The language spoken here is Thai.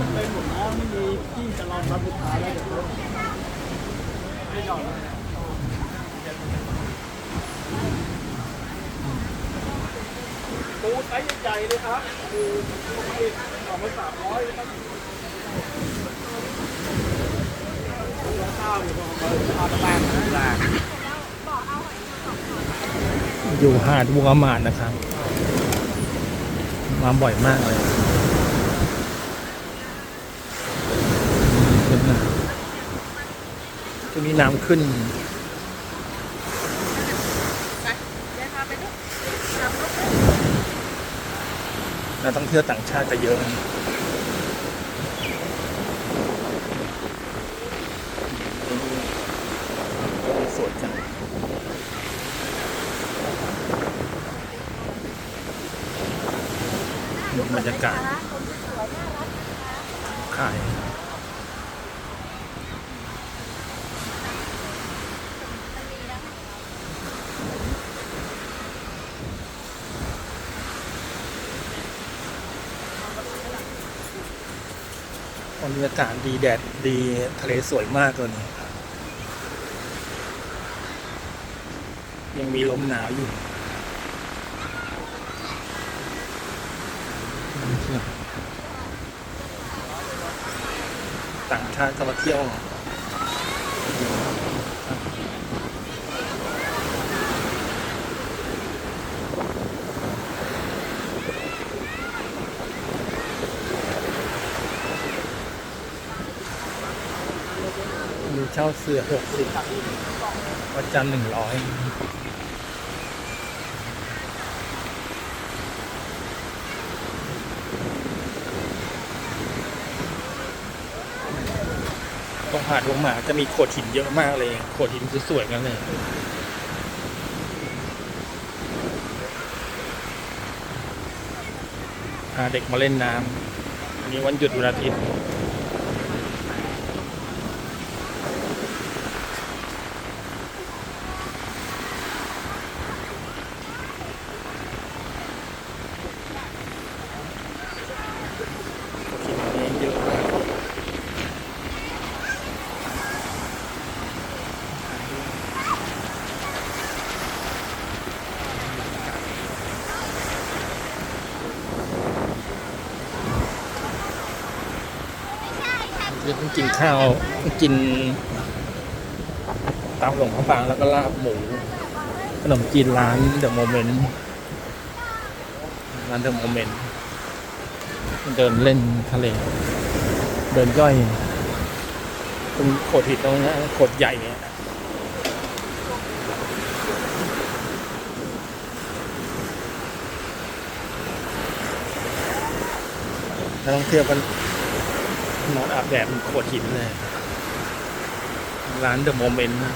มันเป็นหมดแล้วไม่มีที่จะลองรับลูกค้าแล้เดี๋ยวเขาไม่ยอมปูไซส์ใหญ่เลยครับปูสองพันสามร้อยครับข้าวอยู่ตรงอำเภอท่าตะแบงนะอยู่หาดวัวหมาดนะครับ มาบ่อยมากเลยขึ้นมาช่วง นี้น้ำขึ้นนักท่องเที่ยวต่างชาติจะเยอะนะสวยจังบรรยากาศขาย บรรยากาศดีแดดดีทะเลสวยมากเลยยังมีลมหนาวอยู่ต่างชาติก็มาเที่ยว มี เช่าเสือหกสิบวันจันทร์หนึ่งร้อยตรงหาดลงหมาจะมีโขดหินเยอะมากเลย โขดหินสวยๆกันเลยพาเด็กมาเล่นน้ำวันนี้วันหยุดวันอาทิตย์ โขดหินนี้เยอะมาก จะต้องกินข้าวกินตามหลวงพระบางแล้วก็ลาบหมูขนมจีนร้านเดอะโมเมนต์ร้านเดอะโมเมนต์เดินเล่นทะเล เดินย่อยตรงโขดหินตรงนี้โขดใหญ่เนี่ยนักท่องเที่ยวกัน นอนอาบแดดบนโขดหินเลย ร้านเดอะโมเมนต์นะ